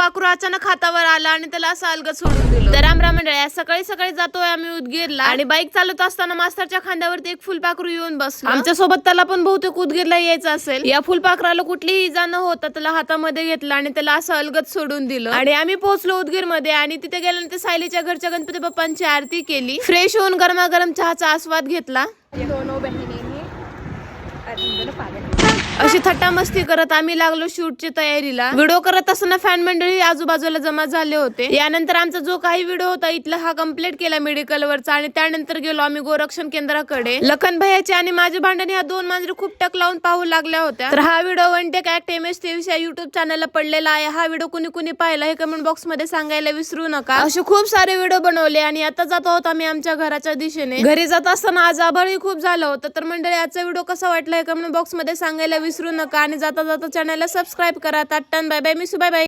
फुलपाखरू अचानक हातावर आला आणि त्याला असं अलगद सोडून दिलं. तर रामराम मंडळी सकाळी सकाळी जातोय आम्ही उदगीरला. आणि बाईक चालवत असताना मास्तरच्या खांद्यावरती एक फुलपाखरू येऊन बसलं. आमच्यासोबत त्याला पण बहुतेक उदगीरला यायचं असेल. या फुलपाखराला कुठलीही इजा न होता त्याला हातामध्ये घेतलं आणि त्याला असं अलगद सोडून दिलं. आणि आम्ही पोहोचलो उदगीरमध्ये आणि तिथे गेल्यानंतर सायलीच्या घरच्या गणपती बाप्पांची आरती केली. फ्रेश होऊन गरमागरम चहाचा आस्वाद घेतला. दोनों पागल अशी थट्टा मस्ती करत आम्ही लागलो शूटची तयारीला. व्हिडिओ करत असताना फॅन मंडळी आजूबाजूला जमा झाले होते. यानंतर आमचा जो काही व्हिडिओ होता इथला हा कंप्लीट केला मेडिकल वरचा आणि त्यानंतर गेलो आम्ही गोरक्षण केंद्राकडे. लखन भैयाची आणि माझे भांडण ह्या दोन मांजरी खूप टक लावून पाहू लागल्या होत्या. तर हा video one take act M S तेवीस या युट्यूब चॅनलला पडलेला आहे. हा व्हिडिओ कुणी कुणी पाहिला हे कमेंट बॉक्समध्ये सांगायला विसरू नका. असे खूप सारे व्हिडिओ बनवले आणि आता जात आहोत आम्ही आमच्या घराच्या दिशेने. घरी जात असताना आज आभाळही खूप झालं होतं. तर मंडळी आजचा व्हिडिओ कसा वाटला कमेंट बॉक्समध्ये सांगायला विसरू नका आणि जाता जाता चॅनलला सबस्क्राईब करा. Ton bye bye. Miss you bye bye.